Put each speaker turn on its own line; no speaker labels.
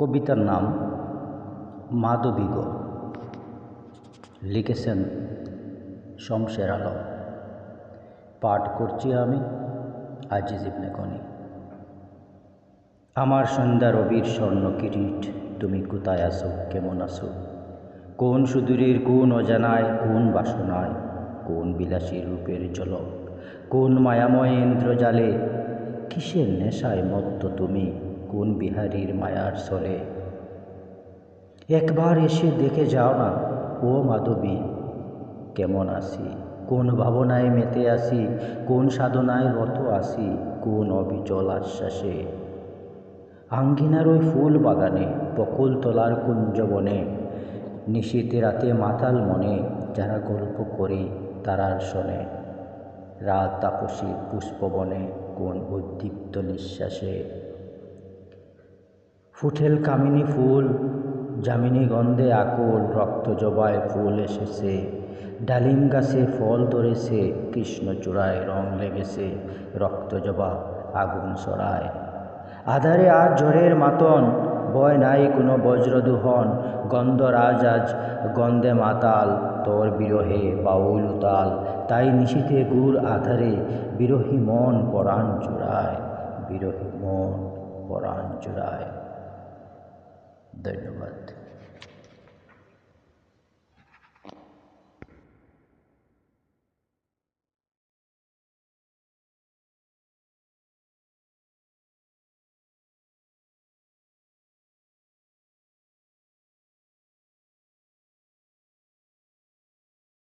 কবিতার নাম মাধবীগ লিখেছেন শমশের আলম। পাঠ করছি আমি আজিজ ইবনে গনি। আমার সন্ধ্যা রবির স্বর্ণ কিরিট, তুমি কোথায় আসো কেমন আসো কোন সুদূরের কোন অজানায়, কোন বাসনায়, কোন বিলাসী রূপের ঝলক, কোন মায়াময় ইন্দ্রজালে কিসের নেশায় মত্ত তুমি? কোন বিহারীর মায়ার ছলে একবার এসে দেখে যাও না, ও মাধবী, কেমন আছি? কোন ভাবনায় মেতে আসি? কোন সাধনায় রত আসি? কোন অবিচল আশ্বাসে? আঙ্গিনার ওই ফুল বাগানে, বকুল তলার কুঞ্জবনে নিশীতে রাতে মাতাল মনে, যারা গল্প করে তারার শোনে। রাত তাপসী পুষ্পবনে, কোন উদ্দীপ্ত নিঃশ্বাসে? ফুটেল কামিনী ফুল জামিনী গন্ধে আকুল, রক্ত জবায় ফুল এসেছে। ডালিম গাছে ফল ধরেছে কৃষ্ণচূড়ায় রং লেগেছে, রক্ত জবা আগুন সরায়। আধারে আর ঝড়ের মাতন, বয় নাই কোনো বজ্রদুহন গন্ধরাজ আজ, গন্ধে মাতাল, তোর বিরহে বাউল উতাল। তাই নিশীতে গুড় আধারে, বিরহী মন পরাণ চূড়ায়, বিরহী মন পরাণ চূড়ায়। ধন্যবাদ।